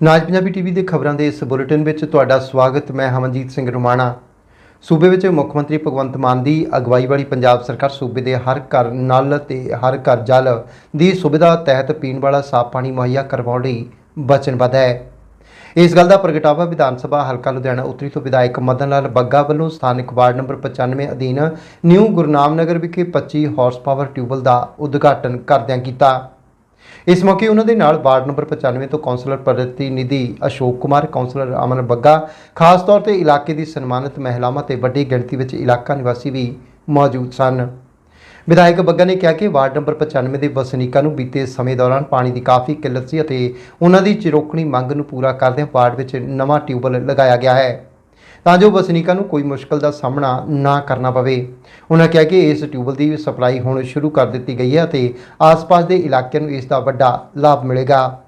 ਨਾਜ Punjabi TV ਦੇ ਖਬਰਾਂ ਦੇ ਇਸ ਬੁਲੇਟਿਨ ਵਿੱਚ ਤੁਹਾਡਾ ਸਵਾਗਤ, ਮੈਂ ਹਮਨਜੀਤ ਸਿੰਘ ਰੁਮਾਣਾ। ਸੂਬੇ ਵਿੱਚ ਮੁੱਖ ਮੰਤਰੀ ਭਗਵੰਤ ਮਾਨ ਦੀ ਅਗਵਾਈ ਵਾਲੀ ਪੰਜਾਬ ਸਰਕਾਰ ਸੂਬੇ ਦੇ ਹਰ ਘਰ ਨਲ ਤੇ ਹਰ ਘਰ ਜਲ ਦੀ ਸੁਵਿਧਾ ਤਹਿਤ ਪੀਣ ਵਾਲਾ ਸਾਫ਼ ਪਾਣੀ ਮੁਹੱਈਆ ਕਰਵਾਉਣ ਲਈ ਵਚਨਬੱਧ ਹੈ। ਇਸ ਗੱਲ ਦਾ ਪ੍ਰਗਟਾਵਾ ਵਿਧਾਨ ਸਭਾ ਹਲਕਾ ਲੁਧਿਆਣਾ ਉੱਤਰੀ ਤੋਂ ਵਿਧਾਇਕ ਮਦਨ ਲਾਲ ਬੱਗਾ ਵੱਲੋਂ ਸਥਾਨਕ ਵਾਰਡ ਨੰਬਰ 95 ਅਧੀਨ ਨਿਊ ਗੁਰਨਾਮ ਨਗਰ ਵਿਖੇ 25 ਹਾਰਸ ਪਾਵਰ ਟਿਊਬਲ ਦਾ ਉਦਘਾਟਨ ਕਰਦਿਆਂ ਕੀਤਾ। ਇਸ ਮੌਕੇ ਉਹਨਾਂ ਦੇ ਨਾਲ ਵਾਰਡ ਨੰਬਰ 95 ਤੋਂ ਕੌਂਸਲਰ ਪ੍ਰਤੀਨਿਧੀ ਅਸ਼ੋਕ ਕੁਮਾਰ, ਕੌਂਸਲਰ ਅਮਨ ਬੱਗਾ, ਖਾਸ ਤੌਰ ਤੇ ਇਲਾਕੇ ਦੀ ਸਨਮਾਨਿਤ ਮਹਿਲਾਵਾਂ ਤੇ ਵੱਡੀ ਗਿਣਤੀ ਵਿੱਚ ਇਲਾਕਾ ਨਿਵਾਸੀ ਵੀ ਮੌਜੂਦ ਸਨ। ਵਿਧਾਇਕ ਬੱਗਾ ਨੇ ਕਿਹਾ ਕਿ ਵਾਰਡ ਨੰਬਰ 95 ਦੇ ਵਸਨੀਕਾਂ ਨੂੰ ਬੀਤੇ ਸਮੇਂ ਦੌਰਾਨ ਪਾਣੀ ਦੀ ਕਾਫੀ ਕਿੱਲਤ ਸੀ ਅਤੇ ਉਹਨਾਂ ਦੀ ਚਿਰੋਕਣੀ ਮੰਗ ਨੂੰ ਪੂਰਾ ਕਰਦਿਆਂ ਵਾਰਡ ਵਿੱਚ ਨਵਾਂ ਟਿਊਬਲ ਲਗਾਇਆ ਗਿਆ ਹੈ। ਤਾਂ ਜੋ ਵਸਨੀਕਾਂ ਨੂੰ ਕੋਈ ਮੁਸ਼ਕਲ ਦਾ ਸਾਹਮਣਾ ਨਾ ਕਰਨਾ ਪਵੇ। ਉਹਨਾਂ ਕਿਹਾ ਕਿ ਇਸ ਟਿਊਬਲ ਦੀ ਸਪਲਾਈ ਹੁਣ ਸ਼ੁਰੂ ਕਰ ਦਿੱਤੀ ਗਈ ਹੈ ਅਤੇ ਆਸ-ਪਾਸ ਦੇ ਇਲਾਕਿਆਂ ਨੂੰ ਇਸ ਦਾ ਵੱਡਾ ਲਾਭ ਮਿਲੇਗਾ।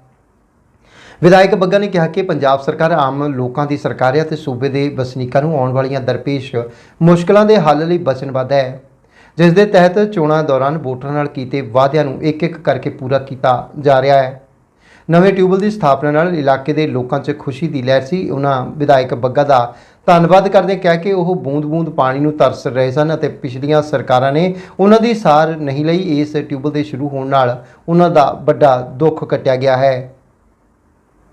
ਵਿਧਾਇਕ ਬੱਗਾ ਨੇ ਕਿਹਾ ਕਿ ਪੰਜਾਬ ਸਰਕਾਰ ਆਮ ਲੋਕਾਂ ਦੀ ਸਰਕਾਰ ਹੈ ਅਤੇ ਸੂਬੇ ਦੇ ਵਸਨੀਕਾਂ ਨੂੰ ਆਉਣ ਵਾਲੀਆਂ ਦਰਪੇਸ਼ ਮੁਸ਼ਕਲਾਂ ਦੇ ਹੱਲ ਲਈ ਵਚਨਬੱਧ ਹੈ। ਜਿਸ ਦੇ ਤਹਿਤ ਚੋਣਾਂ ਦੌਰਾਨ ਵੋਟਰਾਂ ਨਾਲ ਕੀਤੇ ਵਾਅਦਿਆਂ ਨੂੰ ਇੱਕ-ਇੱਕ ਕਰਕੇ ਪੂਰਾ ਕੀਤਾ ਜਾ ਰਿਹਾ ਹੈ। ਨਵੇਂ ਟਿਊਬਲ ਦੀ ਸਥਾਪਨਾ ਨਾਲ ਇਲਾਕੇ ਦੇ ਲੋਕਾਂ 'ਚ ਖੁਸ਼ੀ ਦੀ ਲਹਿਰ ਸੀ। ਉਹਨਾਂ ਵਿਧਾਇਕ ਬੱਗਾ ਦਾ ਧੰਨਵਾਦ ਕਰਦੇ ਕਿਹਾ ਕਿ ਉਹ ਬੂੰਦ-ਬੂੰਦ ਪਾਣੀ ਨੂੰ ਤਰਸ ਰਹੇ ਸਨ ਅਤੇ ਪਿਛਲੀਆਂ ਸਰਕਾਰਾਂ ਨੇ ਉਹਨਾਂ ਦੀ ਸਾਰ ਨਹੀਂ ਲਈ ਇਸ ਟਿਊਬਲ ਦੇ ਸ਼ੁਰੂ ਹੋਣ ਨਾਲ ਉਹਨਾਂ ਦਾ ਵੱਡਾ ਦੁੱਖ ਕੱਟਿਆ ਗਿਆ ਹੈ।